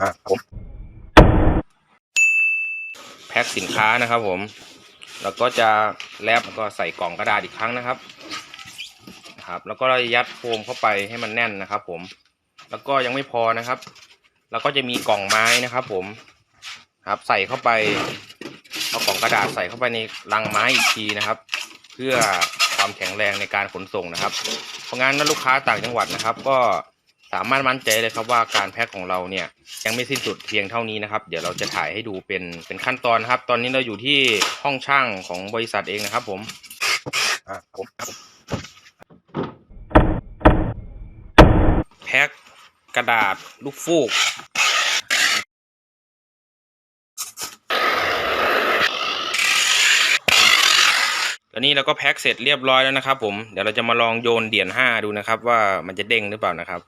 อ่าผมแพ็คสินค้านะครับผม แล้วก็จะแรปแล้วก็ใส่กล่องกระดาษอีกครั้งนะครับครับ แล้วก็ยัดโฟมเข้าไปให้มันแน่นนะครับ ผม แล้วก็ยังไม่พอนะครับ แล้วก็จะมีกล่องไม้นะครับ ผมครับ ใส่เข้าไปเอากล่องกระดาษใส่เข้าไปในลังไม้อีกทีนะครับ เพื่อความแข็งแรงในการขนส่งนะครับ เพราะงั้นลูกค้าต่างจังหวัดนะครับ ก็ สามารถมั่นใจเลยครับว่าการแพ็คของเราเนี่ยยังไม่สิ้นสุดเพียงเท่านี้นะครับ เดี๋ยวเราจะถ่ายให้ดูเป็นเป็นขั้นตอนครับ ตอนนี้เราอยู่ที่ห้องช่างของบริษัทเองนะครับ ผมอ่าผมครับแพ็คกระดาษลูกฟูกตอนนี้เราก็แพ็คเสร็จเรียบร้อยแล้วนะครับผม เดี๋ยวเราจะมาลองโยนเหรียญห้าดูนะครับ ว่ามันจะเด้งหรือเปล่านะครับ